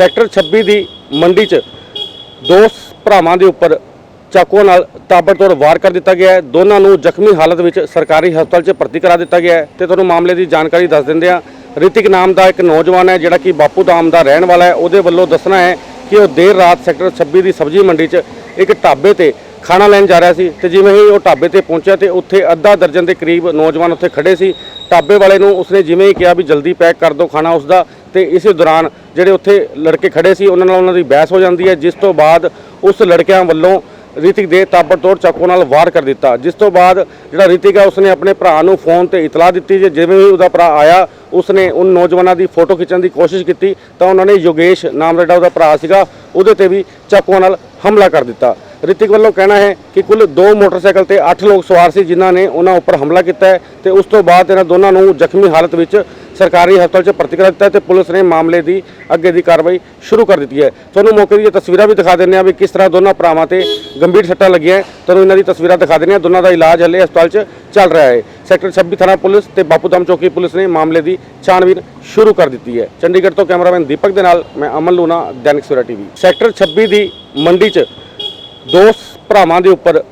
Sector 26 ਦੀ ਮੰਡੀ 'ਚ ਦੋ ਭਰਾਵਾਂ ਦੇ ਉੱਪਰ ਚਾਕੂ ਨਾਲ ਤਾਬੜਤੋੜ ਵਾਰ ਕਰ ਦਿੱਤਾ ਗਿਆ ਹੈ। ਦੋਨਾਂ ਨੂੰ ਜ਼ਖਮੀ ਹਾਲਤ ਵਿੱਚ ਸਰਕਾਰੀ ਹਸਪਤਾਲ 'ਚ ਭਰਤੀ ਕਰਾ ਦਿੱਤਾ ਗਿਆ ਹੈ। ਤੇ ਤੁਹਾਨੂੰ ਮਾਮਲੇ ਦੀ ਜਾਣਕਾਰੀ ਦੱਸ ਦਿੰਦੇ ਹਾਂ। ਰਿਤਿਕ ਨਾਮ ਦਾ ਇੱਕ ਨੌਜਵਾਨ ਹੈ, ਜਿਹੜਾ ਕਿ ਬਾਪੂ ਧਾਮ ਦਾ ਰਹਿਣ ਵਾਲਾ ਹੈ। ਉਹਦੇ ਵੱਲੋਂ ਦੱਸਣਾ ਹੈ ਕਿ ਉਹ ਦੇਰ ਰਾਤ ਸੈਕਟਰ 26 ਦੀ ਸਬਜ਼ੀ ਮੰਡੀ 'ਚ ਇੱਕ ਢਾਬੇ ਤੇ ਖਾਣਾ ਲੈਣ ਜਾ ਰਿਹਾ ਸੀ ਤੇ ਜਿਵੇਂ ਹੀ ਉਹ ਢਾਬੇ ਤੇ ਪਹੁੰਚਿਆ ਤੇ ਉੱਥੇ ਅੱਧਾ ਦਰਜਨ ਦੇ ਕਰੀਬ ਨੌਜਵਾਨ ਉੱਥੇ ਖੜੇ ਸੀ। ਢਾਬੇ ਵਾਲੇ ਨੂੰ ਉਸਨੇ ਜਿਵੇਂ ਹੀ ਕਿਹਾ ਵੀ ਜਲਦੀ ਪੈਕ ਕਰ ਦਿਓ ਖਾਣਾ ਉਸਦਾ ਤੇ ਇਸੇ ਦੌਰਾਨ ਜਿਹੜੇ ਉੱਥੇ ਲੜਕੇ ਖੜੇ ਸੀ, ਉਹਨਾਂ ਨਾਲ ਉਹਨਾਂ ਦੀ ਬਹਿਸ ਹੋ ਜਾਂਦੀ ਹੈ, ਜਿਸ ਤੋਂ ਬਾਅਦ ਉਸ ਲੜਕਿਆਂ ਵੱਲੋਂ ਰਿਤਿਕ ਦੇ ਤਾਬੜਤੋੜ ਚਾਕੂ ਨਾਲ ਵਾਰ ਕਰ ਦਿੱਤਾ। ਜਿਸ ਤੋਂ ਬਾਅਦ ਜਿਹੜਾ ਰਿਤਿਕ ਹੈ ਉਸਨੇ ਆਪਣੇ ਭਰਾ ਨੂੰ ਫੋਨ ਤੇ ਇਤਲਾਹ ਦਿੱਤੀ ਜੇ ਜਿਵੇਂ ਹੀ ਉਹਦਾ ਭਰਾ ਆਇਆ, ਉਸਨੇ ਉਨ ਨੌਜਵਾਨਾਂ ਦੀ ਫੋਟੋ ਖਿੱਚਣ ਦੀ ਕੋਸ਼ਿਸ਼ ਕੀਤੀ ਤਾਂ ਉਹਨਾਂ ਨੇ ਯੋਗੇਸ਼ ਨਾਮ ਦਾ ਜਿਹੜਾ ਉਹਦਾ ਭਰਾ ਸੀਗਾ, ਉਹਦੇ ਤੇ ਵੀ ਚਾਕੂਆਂ ਨਾਲ ਹਮਲਾ ਕਰ ਦਿੱਤਾ। ਰਿਤਿਕ ਵੱਲੋਂ ਕਹਿਣਾ ਹੈ ਕਿ ਕੁੱਲ ਦੋ ਮੋਟਰਸਾਈਕਲ ਤੇ 8 ਲੋਕ ਸਵਾਰ ਸੀ, ਜਿਨ੍ਹਾਂ ਨੇ ਉਹਨਾਂ ਉੱਪਰ ਹਮਲਾ ਕੀਤਾ ਹੈ ਤੇ ਉਸ ਤੋਂ ਬਾਅਦ ਇਹਨਾਂ ਦੋਨਾਂ ਨੂੰ ਜ਼ਖਮੀ ਹਾਲਤ ਵਿੱਚ ਸਰਕਾਰੀ ਹਸਪਤਾਲ 'ਚ ਭਰਤੀ ਕਰਾ ਦਿੱਤਾ ਹੈ ਤੇ ਪੁਲਿਸ ਨੇ ਮਾਮਲੇ ਦੀ ਅੱਗੇ ਦੀ ਕਾਰਵਾਈ ਸ਼ੁਰੂ ਕਰ ਦਿੱਤੀ ਹੈ। ਤੁਹਾਨੂੰ ਮੌਕੇ ਦੀਆਂ ਤਸਵੀਰਾਂ ਵੀ ਦਿਖਾ ਦਿੰਦੇ ਹਾਂ ਵੀ ਕਿਸ ਤਰ੍ਹਾਂ ਦੋਨਾਂ ਭਰਾਵਾਂ ਤੇ ਗੰਭੀਰ ਸੱਟਾਂ ਲੱਗੀਆਂ ਤੁਹਾਨੂੰ ਇਹਨਾਂ ਦੀ ਤਸਵੀਰਾਂ ਦਿਖਾ ਦਿੰਦੇ ਹਾਂ। ਦੋਨਾਂ ਦਾ ਇਲਾਜ ਹਲੇ ਹਸਪਤਾਲ 'ਚ ਚੱਲ ਰਿਹਾ ਹੈ। ਸੈਕਟਰ 26 ਥਾਣਾ ਪੁਲਿਸ ਤੇ ਬਾਪੂਧਾਮ ਚੌਕੀ ਪੁਲਿਸ ਨੇ ਮਾਮਲੇ ਦੀ ਛਾਣਬੀਨ ਸ਼ੁਰੂ ਕਰ ਦਿੱਤੀ ਹੈ। ਚੰਡੀਗੜ੍ਹ ਤੋਂ ਕੈਮਰਾਮੈਨ ਦੀਪਕ ਦੇ ਨਾਲ ਮੈਂ ਅਮਨ ਲੂਣਾ, ਦੈਨਿਕ ਸਵੇਰਾ ਟੀਵੀ। ਸੈਕਟਰ 26 ਦੀ ਮੰਡੀ 'ਚ ਦੋ ਭਰਾਵਾਂ ਦੇ ਉੱਪਰ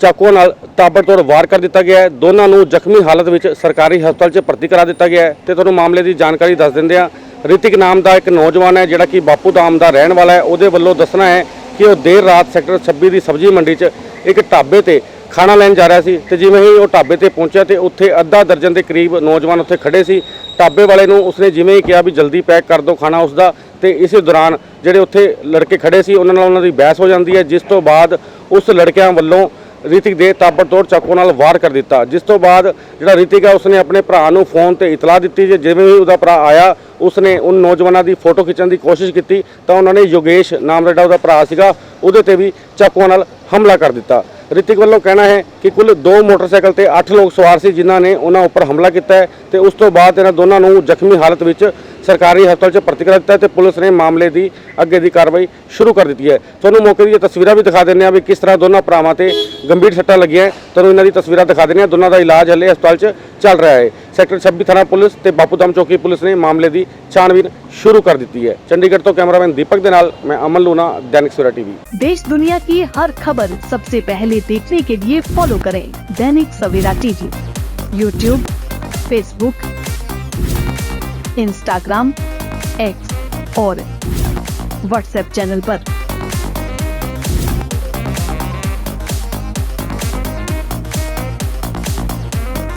ਚਾਕੂ ਨਾਲ ਤਾਬੜਤੋੜ ਵਾਰ ਕਰ ਦਿੱਤਾ ਗਿਆ ਹੈ। ਦੋਨਾਂ ਨੂੰ ਜ਼ਖਮੀ ਹਾਲਤ ਵਿੱਚ ਸਰਕਾਰੀ ਹਸਪਤਾਲ 'ਚ ਭਰਤੀ ਕਰਾ ਦਿੱਤਾ ਗਿਆ ਹੈ। ਤੇ ਤੁਹਾਨੂੰ ਮਾਮਲੇ ਦੀ ਜਾਣਕਾਰੀ ਦੱਸ ਦਿੰਦੇ ਹਾਂ। ਰਿਤਿਕ ਨਾਮ ਦਾ ਇੱਕ ਨੌਜਵਾਨ ਹੈ, ਜਿਹੜਾ ਕਿ ਬਾਪੂ ਧਾਮ ਦਾ ਰਹਿਣ ਵਾਲਾ ਹੈ। ਉਹਦੇ ਵੱਲੋਂ ਦੱਸਣਾ ਹੈ ਕਿ ਉਹ ਦੇਰ ਰਾਤ ਸੈਕਟਰ 26 ਦੀ ਸਬਜ਼ੀ ਮੰਡੀ 'ਚ ਇੱਕ ਢਾਬੇ ਤੇ ਖਾਣਾ ਲੈਣ ਜਾ ਰਿਹਾ ਸੀ ਤੇ ਜਿਵੇਂ ਹੀ ਉਹ ਢਾਬੇ ਤੇ ਪਹੁੰਚਿਆ ਤੇ ਉੱਥੇ ਅੱਧਾ ਦਰਜਨ ਦੇ ਕਰੀਬ ਨੌਜਵਾਨ ਉੱਥੇ ਖੜੇ ਸੀ। ਢਾਬੇ ਵਾਲੇ ਨੂੰ ਉਸਨੇ ਜਿਵੇਂ ਹੀ ਕਿਹਾ ਵੀ ਜਲਦੀ ਪੈਕ ਕਰ ਦਿਓ ਖਾਣਾ ਉਸਦਾ ਤੇ ਇਸੇ ਦੌਰਾਨ ਜਿਹੜੇ ਉੱਥੇ ਲੜਕੇ ਖੜੇ ਸੀ, ਉਹਨਾਂ ਨਾਲ ਉਹਨਾਂ ਦੀ ਬਹਿਸ ਹੋ ਜਾਂਦੀ ਹੈ, ਜਿਸ ਤੋਂ ਬਾਅਦ ਉਸ ਲੜਕਿਆਂ ਵੱਲੋਂ ਰਿਤਿਕ ਦੇ ਤਾਬੜਤੋੜ ਚਾਕੂ ਨਾਲ ਵਾਰ ਕਰ ਦਿੱਤਾ। ਜਿਸ ਤੋਂ ਬਾਅਦ ਜਿਹੜਾ ਰਿਤਿਕ ਹੈ ਉਸਨੇ ਆਪਣੇ ਭਰਾ ਨੂੰ ਫੋਨ ਤੇ ਇਤਲਾਹ ਦਿੱਤੀ ਜੇ ਜਿਵੇਂ ਹੀ ਉਹਦਾ ਭਰਾ ਆਇਆ, ਉਸਨੇ ਉਹ ਨੌਜਵਾਨਾਂ ਦੀ ਫੋਟੋ ਖਿੱਚਣ ਦੀ ਕੋਸ਼ਿਸ਼ ਕੀਤੀ ਤਾਂ ਉਹਨਾਂ ਨੇ ਯੋਗੇਸ਼ ਨਾਮ ਦਾ ਜਿਹੜਾ ਉਹਦਾ ਭਰਾ ਸੀਗਾ, ਉਹਦੇ ਤੇ ਵੀ ਚਾਕੂਆਂ ਨਾਲ ਹਮਲਾ ਕਰ ਦਿੱਤਾ। ਰਿਤਿਕ ਵੱਲੋਂ ਕਹਿਣਾ ਹੈ ਕਿ ਕੁੱਲ ਦੋ ਮੋਟਰਸਾਈਕਲ ਤੇ 8 ਲੋਕ ਸਵਾਰ ਸੀ, ਜਿਨ੍ਹਾਂ ਨੇ ਉਹਨਾਂ ਉੱਪਰ ਹਮਲਾ ਕੀਤਾ ਹੈ ਤੇ ਉਸ ਤੋਂ ਬਾਅਦ ਇਹਨਾਂ ਦੋਨਾਂ ਨੂੰ ਜ਼ਖਮੀ ਹਾਲਤ ਵਿੱਚ ਸਰਕਾਰੀ ਹਸਪਤਾਲ 'ਚ ਭਰਤੀ ਕਰਾ ਦਿੱਤਾ ਹੈ ਤੇ ਪੁਲਿਸ ਨੇ ਮਾਮਲੇ ਦੀ ਅੱਗੇ ਦੀ ਕਾਰਵਾਈ ਸ਼ੁਰੂ ਕਰ ਦਿੱਤੀ ਹੈ। ਤੁਹਾਨੂੰ ਮੌਕੇ ਦੀਆਂ ਤਸਵੀਰਾਂ ਵੀ ਦਿਖਾ ਦਿੰਦੇ ਹਾਂ ਵੀ ਕਿਸ ਤਰ੍ਹਾਂ ਦੋਨਾਂ ਭਰਾਵਾਂ ਤੇ ਗੰਭੀਰ ਸੱਟਾਂ ਲੱਗੀਆਂ ਤੁਹਾਨੂੰ ਇਹਨਾਂ ਦੀ ਤਸਵੀਰਾਂ ਦਿਖਾ ਦਿੰਦੇ ਹਾਂ। ਦੋਨਾਂ ਦਾ ਇਲਾਜ ਹਲੇ ਹਸਪਤਾਲ 'ਚ ਚੱਲ ਰਿਹਾ ਹੈ। ਸੈਕਟਰ 26 ਥਾਣਾ ਪੁਲਿਸ ਤੇ ਬਾਪੂਧਾਮ ਚੌਕੀ ਪੁਲਿਸ ਨੇ ਮਾਮਲੇ ਦੀ ਛਾਣਬੀਨ ਸ਼ੁਰੂ ਕਰ ਦਿੱਤੀ ਹੈ ਚੰਡੀਗੜ੍ਹ ਤੋਂ ਕੈਮਰਾਮੈਨ ਦੀਪਕ ਦੇ ਨਾਲ ਮੈਂ ਅਮਨ ਲੂਨਾ ਦੈਨਿਕ ਸਵੇਰਾ ਟੀਵੀ देश दुनिया की हर खबर सबसे पहले देखने के लिए फॉलो करें Dainik Savera TV YouTube Facebook Instagram X और व्हाट्सएप चैनल पर।